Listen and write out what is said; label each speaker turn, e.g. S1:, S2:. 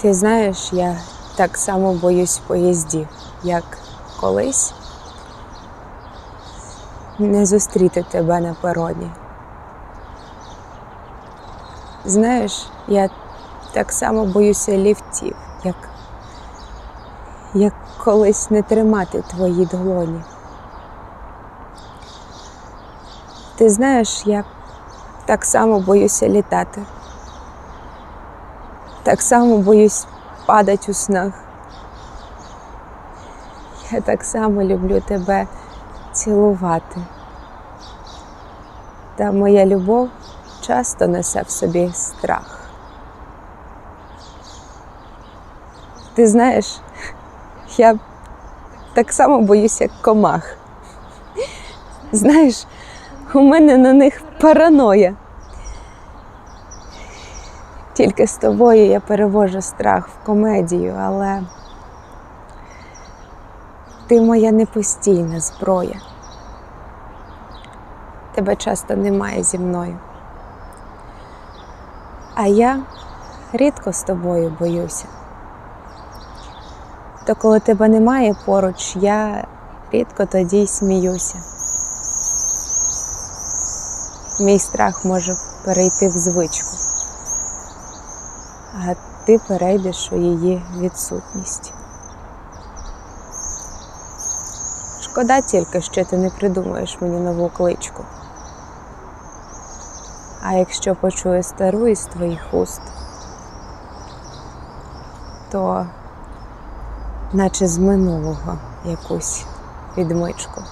S1: Ти знаєш, я так само боюсь поїздів, як колись не зустріти тебе на пероні. Знаєш, я так само боюся ліфтів, як, як колись не тримати твої долоні. Ти знаєш, я так само боюся літати. Так само боюсь падати у снах. Я так само люблю тебе цілувати. Та моя любов часто несе в собі страх. Ти знаєш, я так само боюсь, як комах. Знаєш, у мене на них параноя. Тільки з тобою я перевожу страх в комедію, але ти моя непостійна зброя. Тебе часто немає зі мною. А я рідко з тобою боюся. То коли тебе немає поруч, я рідко тоді й сміюся. Мій страх може перейти в звичку а ти перейдеш у її відсутність. Шкода тільки, що ти не придумаєш мені нову кличку. А якщо почую стару із твоїх уст, то наче з минулого якусь відмичку.